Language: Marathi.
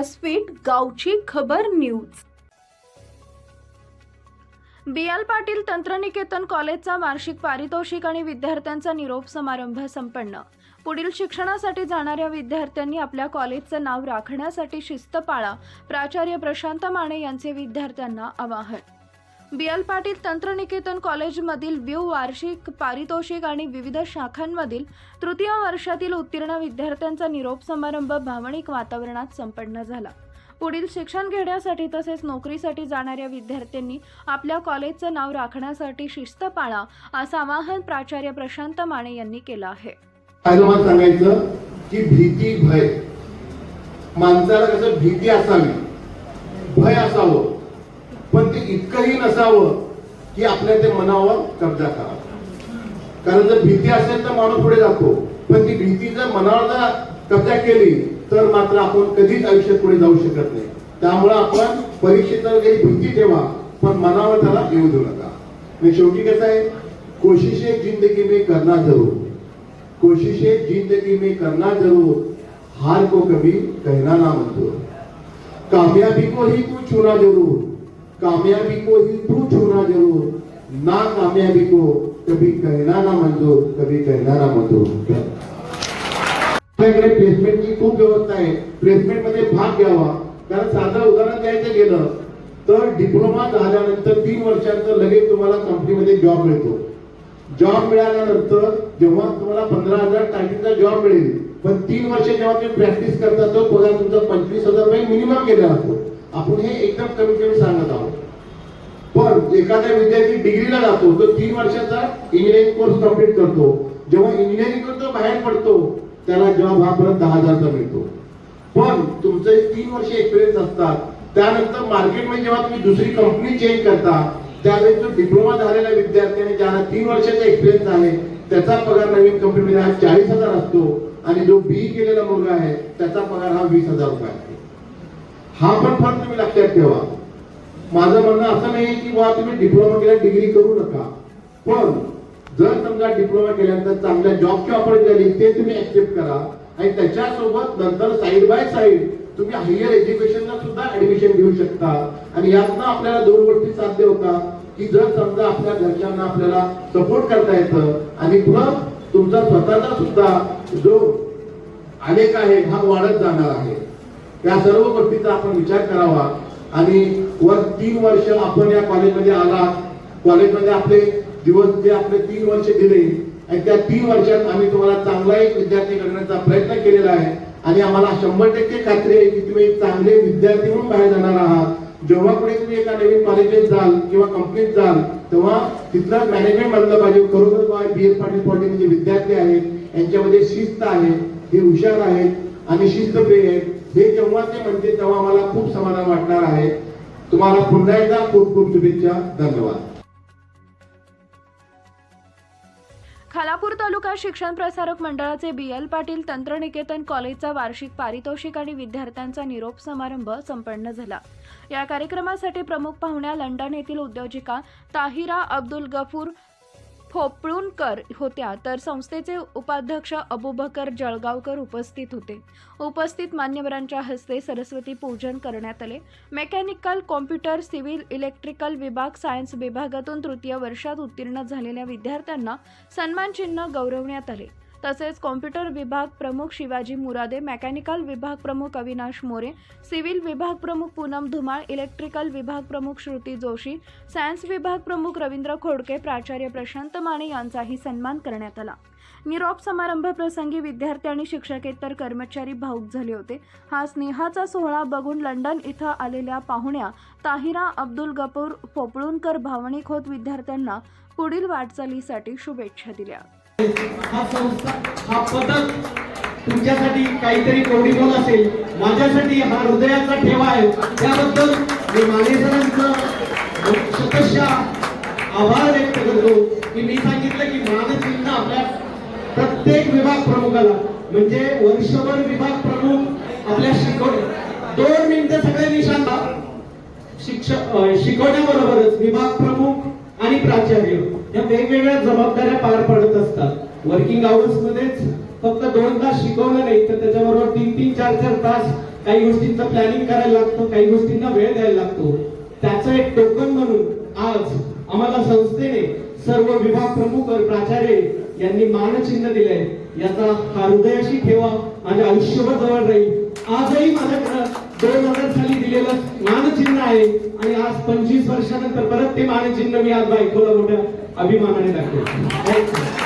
व्यासपीठ गावची खबर न्यूज. बी एल पाटील तंत्रनिकेतन कॉलेजचा वार्षिक पारितोषिक आणि विद्यार्थ्यांचा निरोप समारंभ संपन्न. पुढील शिक्षणासाठी जाणाऱ्या विद्यार्थ्यांनी आपल्या कॉलेजचं नाव राखण्यासाठी शिस्त पाळा प्राचार्य प्रशांत माने यांचे विद्यार्थ्यांना आवाहन. बी एल पाटील तंत्रनिकेतन कॉलेजमधील व्यू वार्षिक पारितोषिक आणि विविध शाखांमधील तृतीय वर्षातील उत्तीर्ण विद्यार्थ्यांचा निरोप समारंभ भावनिक वातावरणात संपन्न झाला. पुढील शिक्षण घेण्यासाठी तसेच नोकरीसाठी जाणाऱ्या विद्यार्थ्यांनी आपल्या कॉलेजचं नाव राखण्यासाठी शिस्त पाळा असं आवाहन प्राचार्य प्रशांत माने यांनी केलं आहे. सांगायचं की भीती भय. माणसाला कसं भीती असावी भय असावं. पण ते इतकंही नसावं की आपल्या ते मनावर कब्जा करा. कारण जर भीती असेल तर माणूस पुढे जातो. पण ती भीती जर मनावर जर कब्जा केली तर मात्र आपण कधीच आयुष्यात पुढे जाऊ शकत नाही. त्यामुळं आपण परीक्षेत वगैरे भीती ठेवा पण मनावर त्याला येऊ देऊ नका. आणि शेवटी कसं आहे? कोशिशे जिंदगी में करना जरूर. एक जिंदगी में करना जरूर. हार को कभी कहना ना मंजूर कामयाबी को ही तू चुना जरूर. कामयाबी को ही तू छूना जरूर. ना कामयाबी को कभी कहना ना मंजूर कभी कहना ना मंजूर आपल्याकडे प्लेसमेंटची खूप व्यवस्था आहे. प्लेसमेंटमध्ये भाग घ्यावा. कारण साधं उदाहरण द्यायचं गेलं तर डिप्लोमा झाल्यानंतर तीन वर्षानंतर लगेच तुम्हाला कंपनीमध्ये जॉब मिळतो. जॉब मिळाल्यानंतर जेव्हा तुम्हाला पंधरा हजार स्टार्टिंगचा जॉब मिळेल पण तीन वर्ष जेव्हा तुम्ही प्रॅक्टिस करता तो पगार तुमचा पंचवीस हजार रुपये मिनिमम गेला असतो. आपण हे एकदम कमी कमी सांगत आहोत. पण एखादा विद्यार्थी डिग्रीला जातो तो तीन वर्षाचा इंजिनिअरिंग कोर्स कंप्लीट करतो. जेव्हा इंजिनिअरिंग करतो बाहेर पडतो त्याला जॉब हा परत दहा हजारचा मिळतो. पण तुमचे तीन वर्ष एक्सपिरियन्स असतात. त्यानंतर मार्केटमध्ये जेव्हा तुम्ही दुसरी कंपनी चेंज करता त्यावेळी जो डिप्लोमा झालेला विद्यार्थी आणि ज्याला तीन वर्षाचा एक्सपिरियन्स आहे त्याचा पगार नवीन कंपनीमध्ये हा चाळीस हजार असतो. आणि जो बी केलेला मुलगा आहे त्याचा पगार हा वीस हजार रुपये आहे. हा पण फार तुम्ही लक्षात ठेवा. माझं म्हणणं असं नाही की बा तुम्ही डिप्लोमा केला डिग्री करू नका. पण जर समजा डिप्लोमा केल्यानंतर चांगल्या जॉबची ऑफर झाली ते तुम्ही ऍक्सेप्ट करा. आणि त्याच्यासोबत नंतर साईड बाय साईड तुम्ही हायर एज्युकेशनला सुद्धा ऍडमिशन घेऊ शकता. आणि यातनं आपल्याला दोन गोष्टी साध्य होतात की जर समजा आपल्या घरच्यांना आपल्याला सपोर्ट करता येतं आणि प्लस तुमचा स्वतःचा सुद्धा जो आलेख आहे हा वाढत जाणार आहे. या सर्व गोष्टीचा आपण विचार करावा. आणि वर तीन वर्ष आपण या कॉलेजमध्ये आला कॉलेजमध्ये आपले दिवस जे आपले तीन वर्ष दिले आणि त्या तीन वर्षात आम्ही तुम्हाला चांगला एक विद्यार्थी करण्याचा प्रयत्न केलेला आहे. आणि आम्हाला शंभर टक्के खात्री आहे की तुम्ही चांगले विद्यार्थी म्हणून बाहेर जाणार आहात. जेव्हा पुढे तुम्ही एका नवीन कॉलेजेत जाल किंवा कंपनीत जाल तेव्हा तिथलं मॅनेजमेंट म्हणलं पाहिजे. खरोखर बी एस पाटील पॉलिटेक्निक जे विद्यार्थी आहेत यांच्यामध्ये शिस्त आहे हे हुशार आहेत आणि शिस्तप्रिय आहेत. हे जेव्हा ते म्हणते तेव्हा मला खूप समाधान वाटणार आहे. तुम्हाला पुन्हा एकदा खूप खूप शुभेच्छा. धन्यवाद. खालापूर तालुका शिक्षण प्रसारक मंडळाचे बी एल पाटील तंत्रनिकेतन कॉलेजचा वार्षिक पारितोषिक आणि विद्यार्थ्यांचा निरोप समारंभ संपन्न झाला. या कार्यक्रमासाठी प्रमुख पाहुण्या लंडन येथील उद्योजिका ताहिरा अब्दुल गफूर फोपळूणकर होत्या तर संस्थेचे उपाध्यक्ष अबुबकर जळगावकर उपस्थित होते. उपस्थित मान्यवरांच्या हस्ते सरस्वती पूजन करण्यात आले. मेकॅनिकल कॉम्प्युटर सिव्हिल इलेक्ट्रिकल विभाग सायन्स विभागातून तृतीय वर्षात उत्तीर्ण झालेल्या विद्यार्थ्यांना सन्मानचिन्ह गौरवण्यात आले. तसेच कॉम्प्युटर विभाग प्रमुख शिवाजी मुरादे मेकॅनिकल विभाग प्रमुख अविनाश मोरे सिव्हिल विभाग प्रमुख पूनम धुमाळ इलेक्ट्रिकल विभाग प्रमुख श्रुती जोशी सायन्स विभाग प्रमुख रवींद्र खोडके प्राचार्य प्रशांत माने यांचाही सन्मान करण्यात आला. निरोप समारंभ प्रसंगी विद्यार्थी आणि शिक्षकेतर कर्मचारी भाऊक झाले होते. हा स्नेहाचा सोहळा बघून लंडन इथं आलेल्या पाहुण्या ताहिरा अब्दुल गपूर पोपळूणकर भावनिक होत विद्यार्थ्यांना पुढील वाटचालीसाठी शुभेच्छा दिल्या. हा संस्था हा पदक तुमच्यासाठी काहीतरी कवडीमोल असेल. माझ्यासाठी हा हृदयाचा ठेवा आहे. त्याबद्दल मी मानेसरांचं सरांचं आभार व्यक्त करतो की मी सांगितलं की मानचिन्ह आपल्या प्रत्येक विभाग प्रमुखाला म्हणजे वर्षभर विभाग प्रमुख आपल्या शिकवण दोन मिनिटं सगळे निशांत शिक्षक शिकवण्याबरोबरच विभाग प्रमुख आणि प्राचार्य. या वेगवेगळ्या जबाबदाऱ्या पार पडत असतात. वर्किंग आवर्स मध्येच फक्त दोन तास शिकवलं नाही तर त्याच्याबरोबर तीन तीन चार चार तास काही गोष्टींचं प्लॅनिंग करायला लागतो काही गोष्टींना वेळ द्यायला लागतो. त्याचं एक टोकन म्हणून आज आम्हाला संस्थेने सर्व विभाग प्रमुख प्राचार्य यांनी मानचिन्ह दिले याचा हा हृदयाशी ठेवा माझ्या आयुष्यभर जवळ राहील. आजही माझ्याकडं दोन हजार साली दिलेलं मानचिन्ह आहे आणि आज पंचवीस वर्षानंतर परत ते मानचिन्ह मी आज बायकोला मोठ्या అభిమానాన్ని దక్కింది